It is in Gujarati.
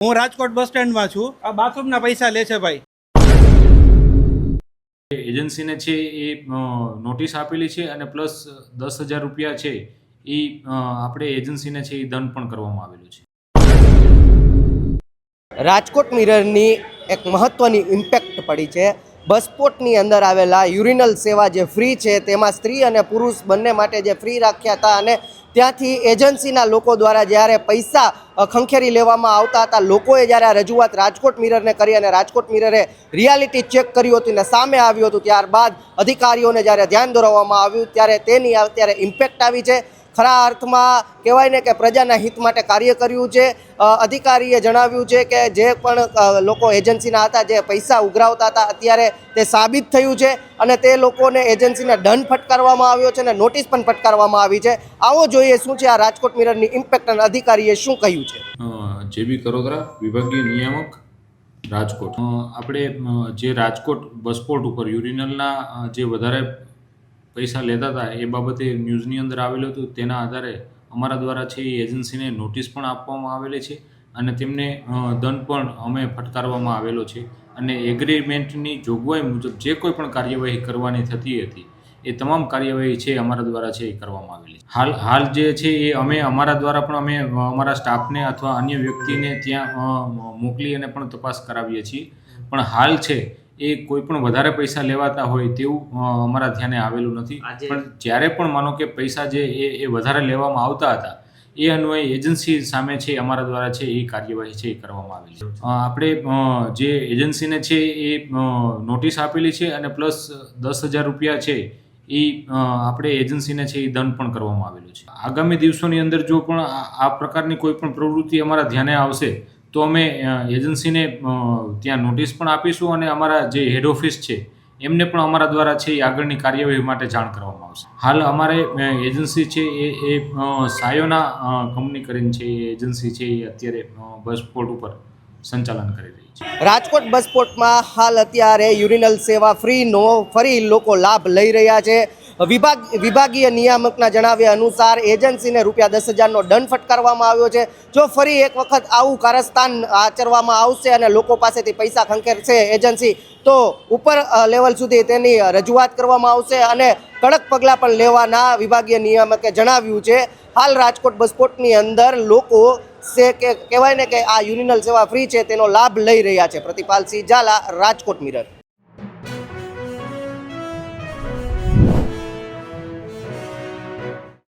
હું રાજકોટ બસ સ્ટેન્ડમાં છું. આ બાથરૂમના પૈસા લે છે ભાઈ. એજન્સીને છે એ નોટિસ આપેલી છે અને પ્લસ દસ હજાર રૂપિયા છે એ આપણે એજન્સીને છે એ દંડ પણ કરવામાં આવેલું છે. રાજકોટ મિરરની એક મહત્ત્વની ઇમ્પેક્ટ પડી છે. બસપોર્ટની અંદર આવેલા યુરિનલ સેવા જે ફ્રી છે તેમાં સ્ત્રી અને પુરુષ બંને માટે જે ફ્રી રાખ્યા હતા અને ત્યાંથી એજન્સીના લોકો દ્વારા જ્યારે પૈસા ખંખેરી લેવામાં આવતા હતા, લોકોએ જ્યારે આ રજૂઆત રાજકોટ મિરરને કરી અને રાજકોટ મિરરે રિયાલિટી ચેક કર્યું હતું ને સામે આવ્યું હતું, ત્યારબાદ અધિકારીઓને જ્યારે ધ્યાન દોરવામાં આવ્યું, ત્યારે તેની અત્યારે ઇમ્પેક્ટ આવી છે. ખરા અર્થમાં કહેવાય ને કે પ્રજાના હિત માટે કાર્ય કર્યું છે. અધિકારીએ જણાવ્યું છે કે જે પણ લોકો એજન્સીના હતા, જે પૈસા ઉઘરાવતા હતા, અત્યારે તે સાબિત થયું છે અને તે લોકોને એજન્સીને દંડ ફટકારવામાં આવ્યો છે અને નોટિસ પણ ફટકારવામાં આવી છે. આવો જોઈએ શું છે આ રાજકોટ મિરરની ઇમ્પેક્ટ અને અધિકારીએ શું કહ્યું છે? જે બી કરોદરા, વિભાગીય નિયામક, રાજકોટ. આપણે જે રાજકોટ બસપોર્ટ ઉપર યુરિનલના જે વધારે પૈસા લેતા હતા, એ બાબતે ન્યૂઝની અંદર આવેલું હતું. તેના આધારે અમારા દ્વારા છે એ એજન્સીને નોટિસ પણ આપવામાં આવેલી છે અને તેમને દંડ પણ અમે ફટકારવામાં આવેલો છે. અને એગ્રીમેન્ટની જોગવાઈ મુજબ જે કોઈ પણ કાર્યવાહી કરવાની થતી હતી, એ તમામ કાર્યવાહી છે અમારા દ્વારા છે એ કરવામાં આવેલી હાલ હાલ જે છે એ અમે અમારા દ્વારા પણ અમે અમારા સ્ટાફને અથવા અન્ય વ્યક્તિને ત્યાં મોકલી અને પણ તપાસ કરાવીએ છીએ. પણ હાલ છે એ કોઈ પણ વધારે પૈસા લેવાતા હોય તેવું અમારા ધ્યાને આવેલું નથી. પણ જ્યારે પણ માનો કે પૈસા જે એ એ વધારે લેવામાં આવતા હતા એ અન્વયે એજન્સી સામે છે અમારા દ્વારા છે એ કાર્યવાહી છે એ કરવામાં આવેલી છે. આપણે જે એજન્સીને છે એ નોટિસ આપેલી છે અને પ્લસ દસ હજાર રૂપિયા છે એ આપણે એજન્સીને છે એ દંડ પણ કરવામાં આવેલું છે. આગામી દિવસોની અંદર જો પણ આ આ પ્રકારની કોઈ પણ પ્રવૃત્તિ અમારા ધ્યાને આવશે તો અમે એજન્સીને ત્યાં નોટિસ પણ આપીશું અને અમારા જે હેડ ઓફિસ છે, એમને પણ અમારા દ્વારા છે એ આગળની કાર્યવાહી માટે જાણ કરવામાં આવશે. હાલ અમારે એજન્સી છે એ એ સાયોના કંપની કરીને છે એ એજન્સી છે એ અત્યારે બસપોર્ટ બસ પોર્ટ ઉપર સંચાલન કરી રહી છે. રાજકોટ બસપોર્ટમાં હાલ અત્યારે યુરિનલ સેવા ફ્રીનો ફરી લોકો લાભ લઈ રહ્યા છે. વિભાગ વિભાગીય નિયામકના જણાવ્યા અનુસાર એજન્સીને રૂપિયા દસ હજારનો દંડ ફટકારવામાં આવ્યો છે. જો ફરી એક વખત આવું કારસ્તાન આચરવામાં આવશે અને લોકો પાસેથી પૈસા ખંખેરશે એજન્સી, તો ઉપર લેવલ સુધી તેની રજૂઆત કરવામાં આવશે અને કડક પગલાં પણ લેવાના વિભાગીય નિયામકે જણાવ્યું છે. હાલ રાજકોટ બસપોર્ટની અંદર લોકો સે, કે, કહેવાય ને કે આ યુનિનલ સેવા ફ્રી છે, તેનો લાભ લઈ રહ્યા છે. પ્રતિપાલસિંહ ઝાલા, રાજકોટ મિરર.